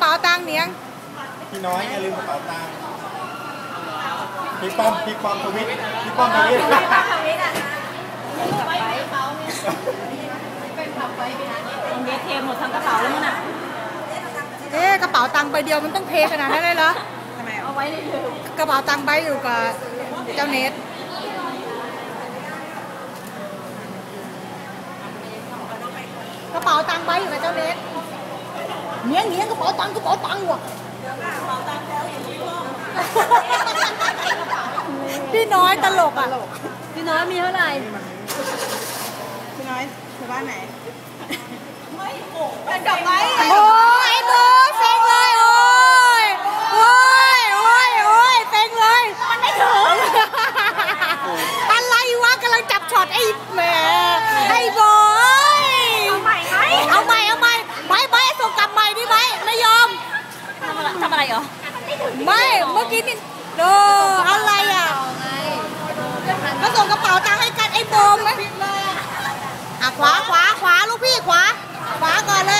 เป๋าตังค์เนียง พี่น้อยอย่าลืมกระเป๋าตังค์พี่ป้อมพี่ป้อมทวิตพี่ป้อมทวิตเดทเทหมดทั้งกระเป๋าแล้วมั้งน่ะเอ๊ะกระเป๋าตังค์ใบเดียวมันต้องเทขนาดนั้นเลยเหรอทำไมเอาไว้ในเรือกระเป๋าตังค์ใบอยู่กับเจ้าเนทกระเป๋าตังค์ใบอยู่กับเจ้าเนท เนียงเนียงกระเป๋าตังค์กระเป๋าตังค์ว่ะพี่น้อยตลกอะพี่น้อยมีเท่าไหร่พี่น้อยอยู่บ้านไหนเป็นดอกไม้โไม่เมื่อกี้นี่เดออะไรอะมาส่งกระเป๋าตังค์ให้กันไอ้โบมไหมอะขวาขวาขวาลูกพี่ขวา ขวาก่อนเลย